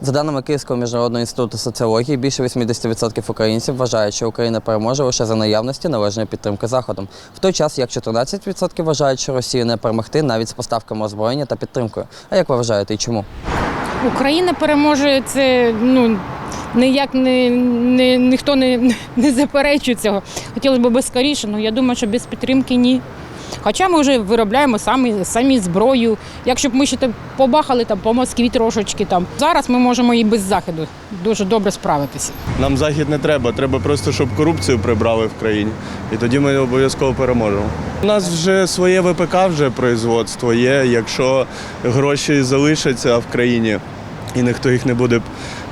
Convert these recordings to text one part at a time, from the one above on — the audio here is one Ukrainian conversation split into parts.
За даними Київського міжнародного інституту соціології, більше 80% українців вважають, що Україна переможе лише за наявності належної підтримки Заходом. В той час як 14% вважають, що Росію не перемогти навіть з поставками озброєння та підтримкою. А як ви вважаєте і чому? Україна переможе це ну ніяк не, не ніхто не, не заперечує цього. Хотілося б скоріше, але я думаю, що без підтримки ні. Хоча ми вже виробляємо самі, самі зброю. Якщо б ми ще так побахали там по Москві трошечки там. Зараз ми можемо і без заходу дуже добре справитися. Нам захід не треба, треба просто, щоб корупцію прибрали в країні. І тоді ми обов'язково переможемо. У нас вже своє ВПК, вже производство є. Якщо гроші залишаться в країні і ніхто їх не буде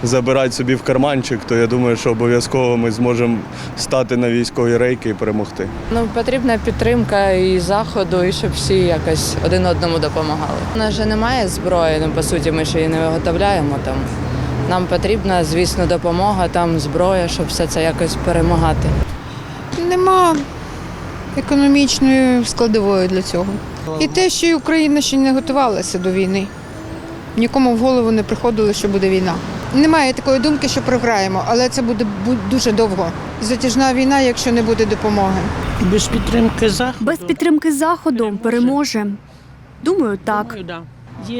забирати собі в карманчик, то я думаю, що обов'язково ми зможемо стати на військові рейки і перемогти. Ну, потрібна підтримка і заходу, і щоб всі якось один одному допомагали. У нас же немає зброї, ну по суті, ми ще її не виготовляємо там. Нам потрібна, звісно, допомога, там зброя, щоб все це якось перемагати. Нема економічної складової для цього. І те, що Україна ще не готувалася до війни. Нікому в голову не приходило, що буде війна. Немає такої думки, що програємо, але це буде дуже довго. Затяжна війна, якщо не буде допомоги. Без підтримки заходу. Без підтримки заходу переможе. Думаю, так.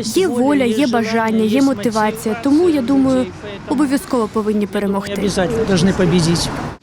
Є воля, є бажання, є мотивація. Тому я думаю, обов'язково повинні перемогти. обов'язково повинні победити.